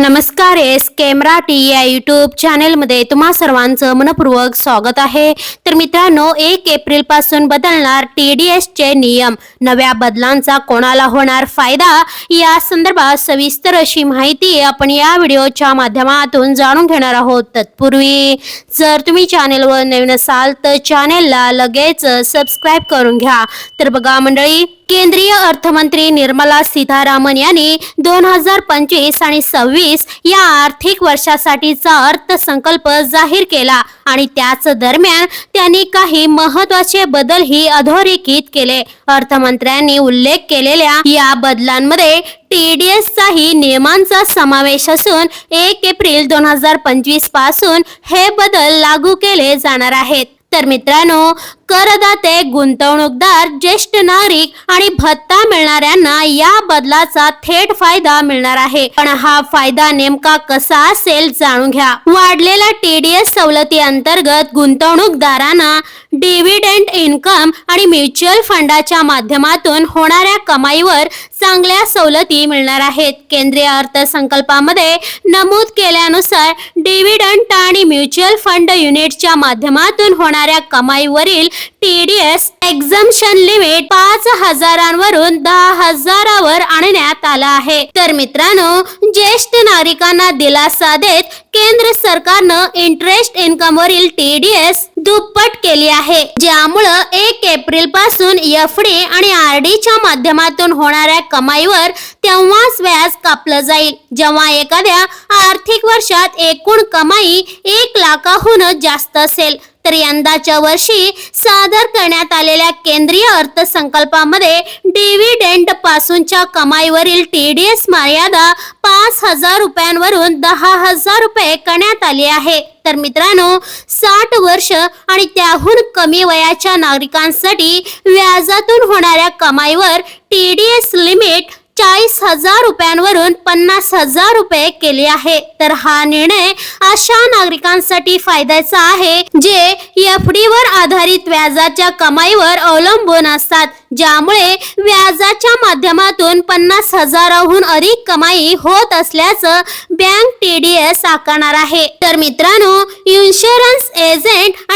नमस्कार एस के मराठी या युट्यूब चॅनेलमध्ये तुम्हा सर्वांचं मनपूर्वक स्वागत आहे. तर मित्रांनो एक एप्रिलपासून बदलणार टी डी एसचे नियम नव्या बदलांचा कोणाला होणार फायदा या संदर्भात सविस्तर अशी माहिती आपण या व्हिडिओच्या माध्यमातून जाणून घेणार आहोत. तत्पूर्वी जर तुम्ही चॅनेलवर नवीन असाल तर चॅनेलला लगेच सबस्क्राईब करून घ्या. तर बघा मंडळी केंद्रीय अर्थमंत्री निर्मला सीतारामन यांनी दोन हजार पंचवीस आणि सव्वीस या आर्थिक वर्षासाठीचा अर्थसंकल्प जाहीर केला आणि त्याच दरम्यान त्यांनी काही महत्त्वाचे बदलही अधोरेखित केले. अर्थमंत्र्यांनी उल्लेख केलेल्या या बदलांमध्ये टीडीएस चाही नियमांचा समावेश असून एक एप्रिल दोन हजार पंचवीसपासून हे बदल लागू केले जाणार आहेत. तर मित्रांनो करदाते गुंतवणूकदार ज्येष्ठ नागरिक आणि भत्ता मिळणाऱ्यांना या बदलाचा थेट फायदा मिळणार आहे. पण हा फायदा नेमका कसा असेल जाणून घ्या. वाढलेल्या टीडीएस सवलती अंतर्गत गुंतवणूकदारांना डिव्हिडंड इन्कम आणि म्युच्युअल फंडाच्या माध्यमातून होणाऱ्या कमाईवर चांगल्या सवलती मिळणार आहेत. केंद्रीय अर्थसंकल्पामध्ये नमूद केल्यानुसार डिव्हिडंड आणि म्युच्युअल फंड युनिटच्या माध्यमातून होणाऱ्या कमाईवरील टीडीएस एक्झम्शन लिमिट पाच हजारांवरून दहा हजारावर आणण्यात आला आहे. तर मित्रांनो ज्येष्ठ नागरिकांना दिलासा देत केंद्र सरकारनं इंटरेस्ट इन्कम वरील टीडीएस दुप्पट केली आहे. ज्यामुळं एक एप्रिलपासून एफ डी आणि आर डी च्या माध्यमातून होणाऱ्या कमाईवर तेव्हाच व्याज कापलं जाईल. जेव्हा एखाद्या आर्थिक वर्षात एकूण कमाई एक लाखाहून जास्त असेल तर यंदाच्या वर्षी सादर करण्यात आलेल्या केंद्रीय अर्थसंकल्पामध्ये डिव्हिडेंड पासूनच्या कमाईवरील टीडीएस मर्यादा पाच हजार रुपयांवरून दहा हजार रुपये करण्यात आली आहे. तर मित्रांनो साठ वर्ष आणि त्याहून कमी वयाच्या नागरिकांसाठी व्याजातून होणाऱ्या कमाईवर टीडीएस लिमिट चाळीस हजार रुपयांवरून पन्नास हजार रुपये केले आहे. तर हा निर्णय अशा नागरिकांसाठी फायद्याचा आहे जे एफ डी वर आधारित व्याजाच्या कमाईवर अवलंबून असतात. ज्यामुळे व्याजाच्या माध्यमातून पन्नास हजाराहून अधिक कमाई होत असल्याचं बँक टीडीएस आकारणार आहे. तर मित्रांनो इन्शुरन्स एजंट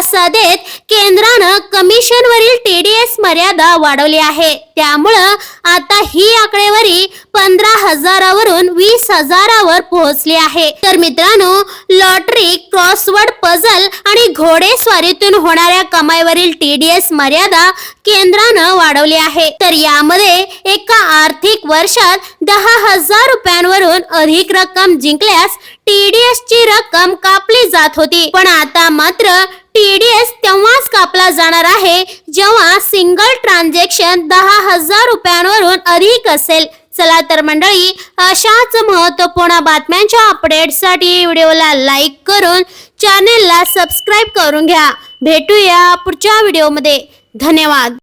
दिलासा देत केंद्रानं कमिशनवरील टीडीएस मर्यादा वाढवली आहे. त्यामुळं आता ही आकडेवारी पंधरा हजारावरून वीस हजारावर पोहोचली आहे. तर मित्रांनो लॉटरी क्रॉसवर्ड पझल आणि घोडेस्वारीतून होणाऱ्या कमाईवरील टीडीएस मर्यादा केंद्रानं वाढवली आहे. तर यामध्ये एका आर्थिक वर्षात दहा हजार रुपयांवरून अधिक रक्कम जिंकल्यास टीडीएस ची रक्कम कापली जात होती. पण आता मात्र सिंगल ट्रान्झॅक्शन दहा हजार रुपयांवरून अधिक असेल. चला तर मंडळी अशाच महत्त्वपूर्ण बातम्यांच्या अपडेटसाठी व्हिडिओला लाईक करून चॅनेलला सबस्क्राईब करून घ्या. भेटूया पुढच्या व्हिडिओमध्ये धन्यवाद.